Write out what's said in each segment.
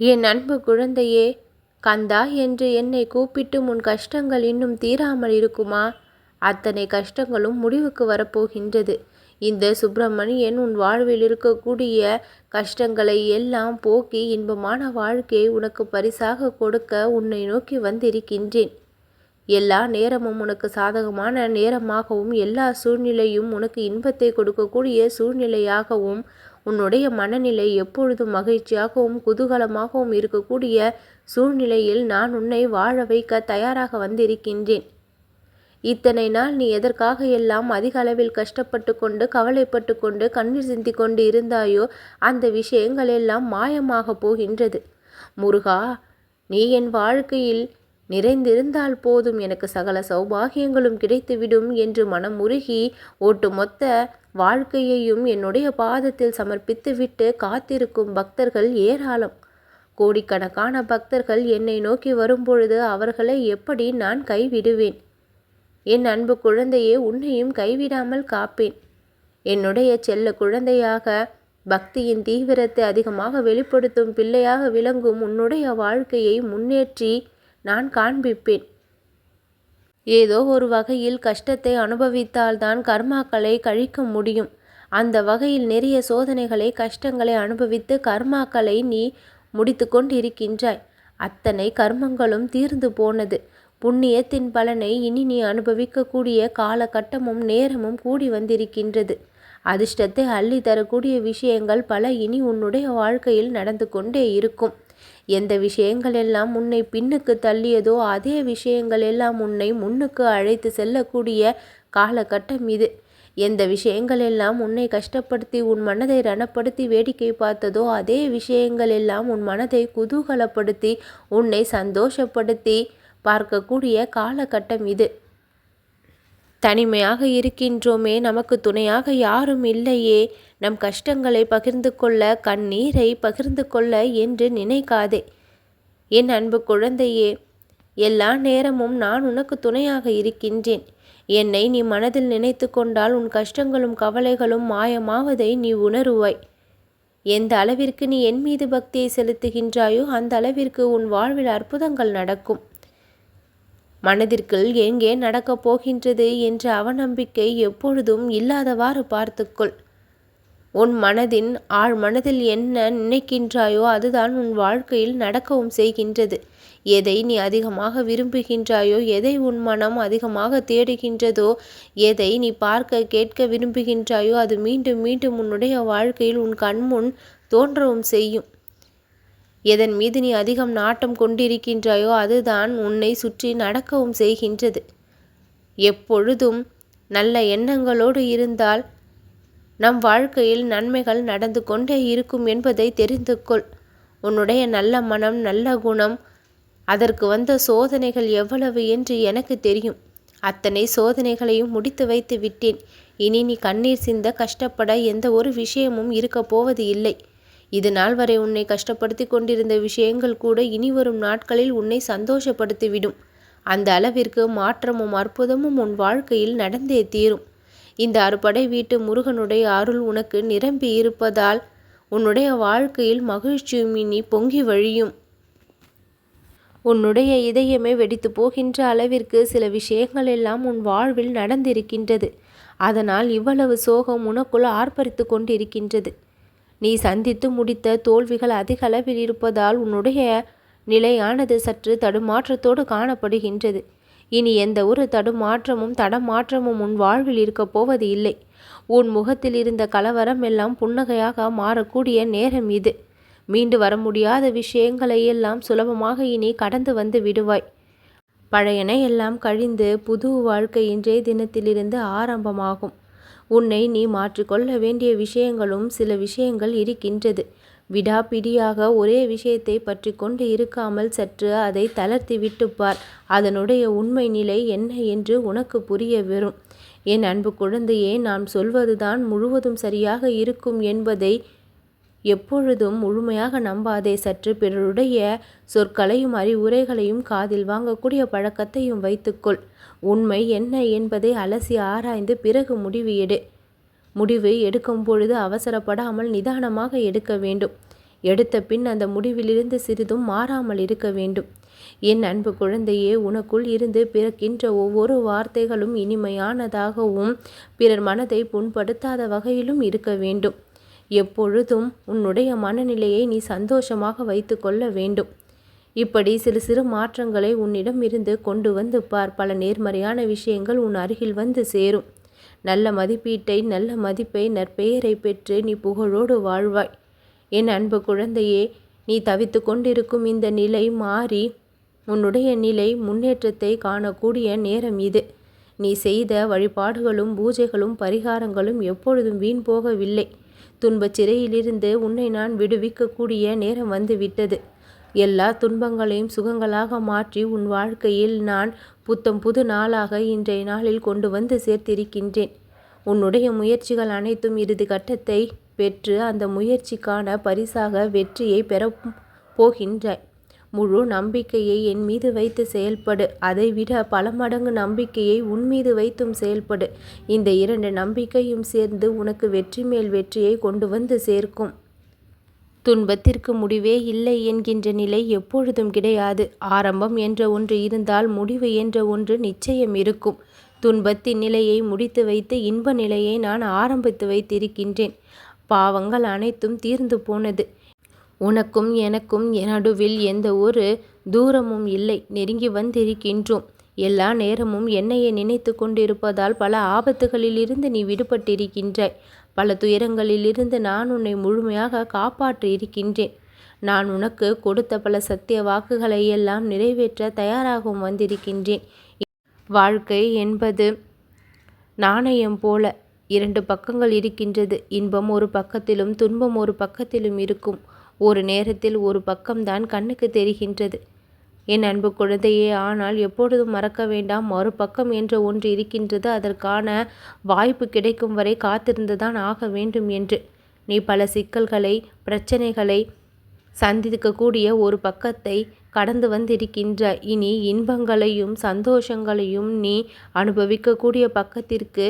என் அன்பு குழந்தையே கந்தா என்று என்னை கூப்பிட்டு உன் கஷ்டங்கள் இன்னும் தீராமல் இருக்குமா? அத்தனை கஷ்டங்களும் முடிவுக்கு வரப்போகின்றது. இந்த சுப்பிரமணியன் உன் வாழ்வில் இருக்கக்கூடிய கஷ்டங்களை எல்லாம் போக்கி இன்பமான வாழ்க்கையை உனக்கு பரிசாக கொடுக்க உன்னை நோக்கி வந்திருக்கின்றேன். எல்லா நேரமும் உனக்கு சாதகமான நேரமாகவும் எல்லா சூழ்நிலையும் உனக்கு இன்பத்தை கொடுக்கக்கூடிய சூழ்நிலையாகவும் உன்னுடைய மனநிலை எப்பொழுதும் மகிழ்ச்சியாகவும் குதூகலமாகவும் இருக்கக்கூடிய சூழ்நிலையில் நான் உன்னை வாழ வைக்க தயாராக வந்திருக்கின்றேன். இத்தனை நாள் நீ எதற்காக எல்லாம் அதிக அளவில் கஷ்டப்பட்டு கொண்டு கவலைப்பட்டு கொண்டு கண்ணீர் சிந்தி கொண்டு இருந்தாயோ அந்த விஷயங்கள் எல்லாம் மாயமாக போகின்றது. முருகா நீ என் வாழ்க்கையில் நிறைந்திருந்தால் போதும் எனக்கு சகல சௌபாகியங்களும் கிடைத்துவிடும் என்று மனம் உருகி ஒட்டுமொத்த வாழ்க்கையையும் என்னுடைய பாதத்தில் சமர்ப்பித்துவிட்டு காத்திருக்கும் பக்தர்கள் ஏராளம். கோடிக்கணக்கான பக்தர்கள் என்னை நோக்கி வரும்பொழுது அவர்களை எப்படி நான் கைவிடுவேன்? என் அன்பு குழந்தையே உன்னையும் கைவிடாமல் காப்பேன். என்னுடைய செல்ல குழந்தையாக பக்தியின் தீவிரத்தை அதிகமாக வெளிப்படுத்தும் பிள்ளையாக விளங்கும் உன்னுடைய வாழ்க்கையை முன்னேற்றி நான் காண்பிப்பேன். ஏதோ ஒரு வகையில் கஷ்டத்தை அனுபவித்தால்தான் கர்மாக்களை கழிக்க முடியும். அந்த வகையில் நிறைய சோதனைகளை கஷ்டங்களை அனுபவித்து கர்மாக்களை நீ முடித்து கொண்டிருக்கின்றாய். அத்தனை கர்மங்களும் தீர்ந்து போனது. புண்ணியத்தின் பலனை இனி நீ அனுபவிக்கக்கூடிய காலகட்டமும் நேரமும் கூடி வந்திருக்கின்றது. அதிர்ஷ்டத்தை அள்ளி தரக்கூடிய விஷயங்கள் பல இனி உன்னுடைய வாழ்க்கையில் நடந்து கொண்டே இருக்கும். எந்த விஷயங்கள் எல்லாம் உன்னை பின்னுக்கு தள்ளியதோ அதே விஷயங்கள் எல்லாம் உன்னை முன்னுக்கு அழைத்து செல்லக்கூடிய காலகட்டம் இது. எந்த விஷயங்கள் எல்லாம் உன்னை கஷ்டப்படுத்தி உன் மனதை ரணப்படுத்தி வேடிக்கை பார்த்ததோ அதே விஷயங்கள் எல்லாம் உன் மனதை குதூகலப்படுத்தி உன்னை சந்தோஷப்படுத்தி பார்க்கக்கூடிய காலகட்டம் இது. தனிமையாக இருக்கின்றோமே நமக்கு துணையாக யாரும் இல்லையே. நம் கஷ்டங்களை பகிர்ந்து கொள்ள கண்ணீரை பகிர்ந்து கொள்ள என்று நினைக்காதே. என் அன்பு குழந்தையே எல்லா நேரமும் நான் உனக்கு துணையாக இருக்கின்றேன். என்னை நீ மனதில் நினைத்து கொண்டால் உன் கஷ்டங்களும் கவலைகளும் மாயமாவதை நீ உணருவாய். எந்த அளவிற்கு நீ என் மீது பக்தியை செலுத்துகின்றாயோ அந்த அளவிற்கு உன் வாழ்வில் அற்புதங்கள் நடக்கும். மனதிற்குள் எங்கே நடக்கப் போகின்றது என்ற அவநம்பிக்கை எப்பொழுதும் இல்லாதவாறு பார்த்துக்கொள். உன் மனதின் ஆழ் மனதில் என்ன நினைக்கின்றாயோ அதுதான் உன் வாழ்க்கையில் நடக்கவும் செய்கின்றது. எதை நீ அதிகமாக விரும்புகின்றாயோ எதை உன் மனம் அதிகமாக தேடுகின்றதோ எதை நீ பார்க்க கேட்க விரும்புகின்றாயோ அது மீண்டும் மீண்டும் உன்னுடைய வாழ்க்கையில் உன் கண்முன் தோன்றவும் செய்யும். எதன் மீது நீ அதிகம் நாட்டம் கொண்டிருக்கின்றாயோ அதுதான் உன்னை சுற்றி நடக்கவும் செய்கின்றது. எப்பொழுதும் நல்ல எண்ணங்களோடு இருந்தால் நம் வாழ்க்கையில் நன்மைகள் நடந்து கொண்டே இருக்கும் என்பதை தெரிந்து கொள். உன்னுடைய நல்ல மனம் நல்ல குணம் அதற்கு வந்த சோதனைகள் எவ்வளவு என்று எனக்கு தெரியும். அத்தனை சோதனைகளையும் முடித்து வைத்து விட்டேன். இனி நீ கண்ணீர் சிந்த கஷ்டப்பட எந்த ஒரு விஷயமும் இருக்கப் போவது இல்லை. இது நாள் வரை உன்னை கஷ்டப்படுத்தி கொண்டிருந்த விஷயங்கள் கூட இனி வரும் நாட்களில் உன்னை சந்தோஷப்படுத்திவிடும். அந்த அளவிற்கு மாற்றமும் அற்புதமும் உன் வாழ்க்கையில் நடந்தே தீரும். இந்த அறுபடை வீட்டு முருகனுடைய அருள் உனக்கு நிரம்பி இருப்பதால் உன்னுடைய வாழ்க்கையில் மகிழ்ச்சியும் இனி பொங்கி வழியும். உன்னுடைய இதயமே வெடித்து போகின்ற அளவிற்கு சில விஷயங்கள் எல்லாம் உன் வாழ்வில் நடந்திருக்கின்றது. அதனால் இவ்வளவு சோகம் உனக்குள் ஆர்ப்பரித்து கொண்டிருக்கின்றது. நீ சந்தித்து முடித்த தோல்விகள் அதிக அளவில் இருப்பதால் உன்னுடைய நிலையானது சற்று தடுமாற்றத்தோடு காணப்படுகின்றது. இனி எந்த ஒரு தடுமாற்றமும் தடமாற்றமும் உன் வாழ்வில் இருக்கப் போவது இல்லை. உன் முகத்தில் இருந்த கலவரம் எல்லாம் புன்னகையாக மாறக்கூடிய நேரம் இது. மீண்டு வர முடியாத விஷயங்களை எல்லாம் சுலபமாக இனி கடந்து வந்து விடுவாய். பழையன எல்லாம் கழிந்து புது வாழ்க்கை இன்றைய தினத்திலிருந்து ஆரம்பமாகும். உன்னை நீ மாற்றிக்கொள்ள வேண்டிய விஷயங்களும் சில விஷயங்கள் இருக்கின்றது. விடாப்பிடியாக ஒரே விஷயத்தை பற்றி கொண்டு இருக்காமல் சற்று அதை தளர்த்தி விட்டுப்பார் அதனுடைய உண்மை நிலை என்ன என்று உனக்கு புரிய வரும் என் அன்பு குழந்தையே நான் சொல்வதுதான் முழுவதும் சரியாக இருக்கும் என்பதை எப்பொழுதும் முழுமையாக நம்பாதே. சற்று பிறருடைய சொற்களையும் அறிவுரைகளையும் காதில் வாங்கக்கூடிய பழக்கத்தையும் வைத்துக்கொள். உண்மை என்ன என்பதை அலசி ஆராய்ந்து பிறகு முடிவு எடு. முடிவு எடுக்கும் பொழுது அவசரப்படாமல் நிதானமாக எடுக்க வேண்டும். எடுத்த பின் அந்த முடிவிலிருந்து சிறிதும் மாறாமல் இருக்க வேண்டும். என் அன்பு குழந்தையே உனக்குள் இருந்து பிறக்கின்ற ஒவ்வொரு வார்த்தைகளும் இனிமையானதாகவும் பிறர் மனதை புண்படுத்தாத வகையிலும் இருக்க வேண்டும். எப்பொழுதும் உன்னுடைய மனநிலையை நீ சந்தோஷமாக வைத்து கொள்ள வேண்டும். இப்படி சிறு சிறு மாற்றங்களை உன்னிடம் இருந்து கொண்டு வந்து பார். பல நேர்மறையான விஷயங்கள் உன் அருகில் வந்து சேரும். நல்ல மதிப்பீட்டை நல்ல மதிப்பை நற்பெயரை பெற்று நீ புகழோடு வாழ்வாய். என் அன்பு குழந்தையே நீ தவித்து கொண்டிருக்கும் இந்த நிலை மாறி உன்னுடைய நிலை முன்னேற்றத்தை காணக்கூடிய நேரம் இது. நீ செய்த வழிபாடுகளும் பூஜைகளும் பரிகாரங்களும் எப்பொழுதும் வீண் போகவில்லை. துன்பச் சிறையிலிருந்து உன்னை நான் விடுவிக்கக்கூடிய நேரம் வந்து விட்டது. எல்லா துன்பங்களையும் சுகங்களாக மாற்றி உன் வாழ்க்கையில் நான் புத்தம் புது நாளாக இன்றைய நாளில் கொண்டு வந்து சேர்த்திருக்கின்றேன். உன்னுடைய முயற்சிகள் அனைத்தும் இறுதி கட்டத்தை பெற்று அந்த முயற்சிக்கான பரிசாக வெற்றியை பெற போகின்றாய். முழு நம்பிக்கையை என் மீது வைத்து செயல்படு. அதைவிட பல மடங்கு நம்பிக்கையை உன் மீது வைத்தும் செயல்படு. இந்த இரண்டு நம்பிக்கையும் சேர்ந்து உனக்கு வெற்றி மேல் வெற்றியை கொண்டு வந்து சேர்க்கும். துன்பத்திற்கு முடிவே இல்லை என்கின்ற நிலை எப்பொழுதும் கிடையாது. ஆரம்பம் என்ற ஒன்று இருந்தால் முடிவு என்ற ஒன்று நிச்சயம் இருக்கும். துன்பத்தின் நிலையை முடித்து வைத்து இன்ப நிலையை நான் ஆரம்பித்து வைத்திருக்கின்றேன். பாவங்கள் அனைத்தும் தீர்ந்து போனது. உனக்கும் எனக்கும் நடுவில் எந்த ஒரு தூரமும் இல்லை. நெருங்கி வந்திருக்கின்றோம். எல்லா நேரமும் என்னையே நினைத்து கொண்டிருப்பதால் பல ஆபத்துகளிலிருந்து நீ விடுபட்டிருக்கின்றாய். பல துயரங்களிலிருந்து நான் உன்னை முழுமையாக காப்பாற்றி இருக்கின்றேன் நான் உனக்கு கொடுத்த பல சத்திய வாக்குகளை எல்லாம் நிறைவேற்ற தயாராகவும் வந்திருக்கின்றேன். வாழ்க்கை என்பது நாணயம் போல இரண்டு பக்கங்கள் இருக்கின்றது. இன்பம் ஒரு பக்கத்திலும் துன்பம் ஒரு பக்கத்திலும் இருக்கும். ஒரு நேரத்தில் ஒரு பக்கம்தான் கண்ணுக்கு தெரிகின்றது. என் அன்பு குழந்தையே ஆனால் எப்பொழுதும் மறக்க வேண்டாம். மறுபக்கம் என்ற ஒன்று இருக்கின்றது. அதற்கான வாய்ப்பு கிடைக்கும் வரை காத்திருந்துதான் ஆக வேண்டும் என்று. நீ பல சிக்கல்களை பிரச்சனைகளை சந்திக்கக்கூடிய ஒரு பக்கத்தை கடந்து வந்திருக்கின்ற இனி இன்பங்களையும் சந்தோஷங்களையும் நீ அனுபவிக்கக்கூடிய பக்கத்திற்கு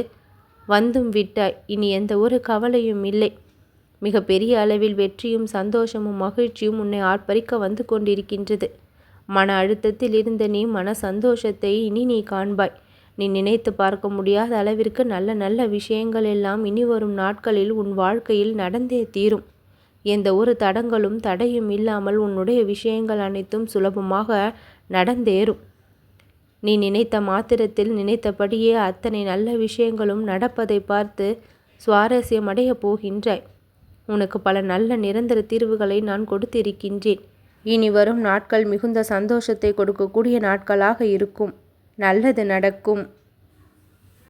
வந்தும் விட்டாய் இனி எந்த ஒரு கவலையும் இல்லை. மிக பெரிய அளவில் வெற்றியும் சந்தோஷமும் மகிழ்ச்சியும் உன்னை ஆர்ப்பரிக்க வந்து கொண்டிருக்கின்றது. மன அழுத்தத்தில் இருந்த நீ மன சந்தோஷத்தை இனி நீ காண்பாய். நீ நினைத்து பார்க்க முடியாத அளவிற்கு நல்ல நல்ல விஷயங்கள் எல்லாம் இனி வரும் நாட்களில் உன் வாழ்க்கையில் நடந்தே தீரும். எந்த ஒரு தடங்களும் தடையும் இல்லாமல் உன்னுடைய விஷயங்கள் அனைத்தும் சுலபமாக நடந்தேறும். நீ நினைத்த மாத்திரத்தில் நினைத்தபடியே அத்தனை நல்ல விஷயங்களும் நடப்பதை பார்த்து சுவாரஸ்யமடையப் போகின்றாய். உனக்கு பல நல்ல நிரந்தர தீர்வுகளை நான் கொடுத்திருக்கின்றேன். இனி வரும் நாட்கள் மிகுந்த சந்தோஷத்தை கொடுக்கக்கூடிய நாட்களாக இருக்கும். நல்லது நடக்கும்.